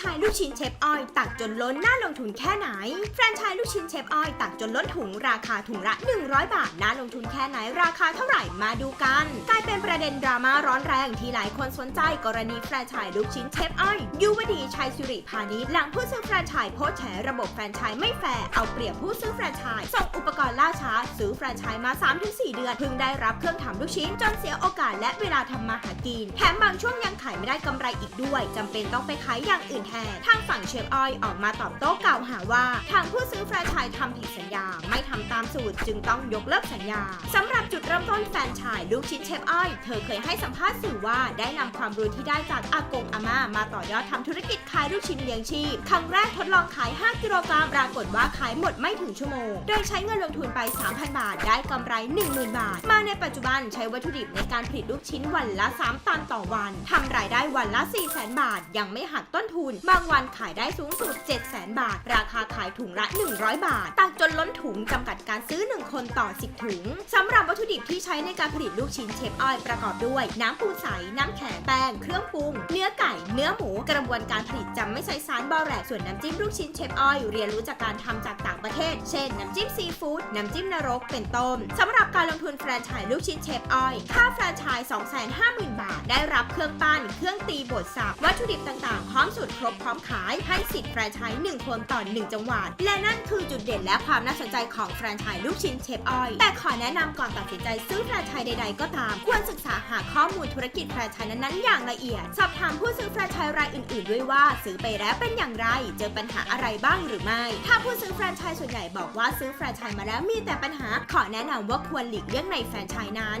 ไชส์ลูกชิ้นเชฟออยตักจนล้นน่าลงทุนแค่ไหน แฟรนไชส์ลูกชิ้นเชฟออยตักจนล้นถุงราคาถุงละ 100 บาทน่าลงทุนแค่ไหนราคาเท่าไหร่มาดูกันกลายเป็นประเด็นดราม่าร้อนแรงที่หลายคนสนใจกรณีแฟรนไชส์ลูกชิ้นเชฟออยยุวดีชัยสิริพานิชหลังผู้ซื้อแฟรนไชส์โพสแฉระบบแฟรนไชส์ไม่แฟร์เอาเปรียบผู้ซื้อแฟรนไชส์ส่งอุปกรณ์ล่าช้าซื้อแฟรนไชส์มา 3-4 เดือนเพิ่งได้รับเครื่องทำลูกชิ้นจนเสียโอกาสและเวลาทำมาหากินแถมบางช่วงยังขายไม่ได้กำไรอีกด้วยจำเป็นต้องไปขายอย่างอื่นแทนทางฝั่งเชฟอ้อยออกมาตอบโต้กล่าวหาว่า ทางผู้ซื้อแฟรนไชส์ทำผิดสัญญา ไม่ทำตามสูตรจึงต้องยกเลิกสัญญาสำหรับจุดเริ่มต้นแฟรนไชส์ลูกชิ้นเชฟอ้อย เธอเคยให้สัมภาษณ์สื่อว่าได้นำความรู้ที่ได้จากอากงอาม่ามาต่อยอดทำธุรกิจขายลูกชิ้นเลี้ยงชีพครั้งแรกทดลองขาย 5 กิโลกรัมปรากฏว่าขายหมดไม่ถึงชั่วโมง โดยใช้เงินลงทุนไป 3,000 บาท ได้กำไร 10,000 บาท มาในปัจจุบันใช้วัตถุดิบในการผลิตลูกชิ้นวันละ 3 ตันต่อวันทำรายได้วันละ 400,000 บาท ยังไม่หักต้นทุนบางวันขายได้สูงสุด 700,000 บาท ราคาขายถุงละ 100 บาท ตักจนล้นถุงจำกัดการซื้อ 1 คนต่อ 10 ถุงสำหรับวัตถุดิบที่ใช้ในการผลิตลูกชิ้นเชฟออยประกอบด้วย น้ำปูใส น้ำแข็งแป้ง เครื่องปรุง เนื้อไก่ เนื้อหมู กระบวนการผลิตจะไม่ใช้สารบอแรกส่วนน้ำจิ้มลูกชิ้นเชฟออยเรียนรู้จากการทำจากต่างประเทศ เช่น น้ำจิ้มซีฟู้ด น้ำจิ้มนรก เป็นต้นสำหรับการลงทุนแฟรนไชส์ลูกชิ้นเชฟออยค่าแฟรนไชส์250,000 บาท ได้รับเครื่องปั้น เครื่องตีบดสับ วัตถุดิบต่างๆ พร้อมสูตรครบพร้อมขายให้สิทธิ์แฟรนไชส์1คนต่อ 1 จังหวัด และนั่นคือจุดเด่นและความน่าสนใจของแฟรนไชส์ลูกชิ้นเชฟอ้อย แต่ขอแนะนำก่อนตัดสินใจซื้อแฟรนไชส์ใด ๆ ก็ตาม ควรศึกษาหาข้อมูลธุรกิจแฟรนไชส์นั้นๆ อย่างละเอียด สอบถามผู้ซื้อแฟรนไชส์รายอื่น ๆ ด้วยว่าซื้อไปแล้วเป็นอย่างไร เจอปัญหาอะไรบ้างหรือไม่ ถ้าผู้ซื้อแฟรนไชส์ส่วนใหญ่บอกว่าซื้อแฟรนไชส์มาแล้วมีแต่ปัญหา ขอแนะนำว่าควรหลีกเลี่ยงในแฟรนไชส์นั้น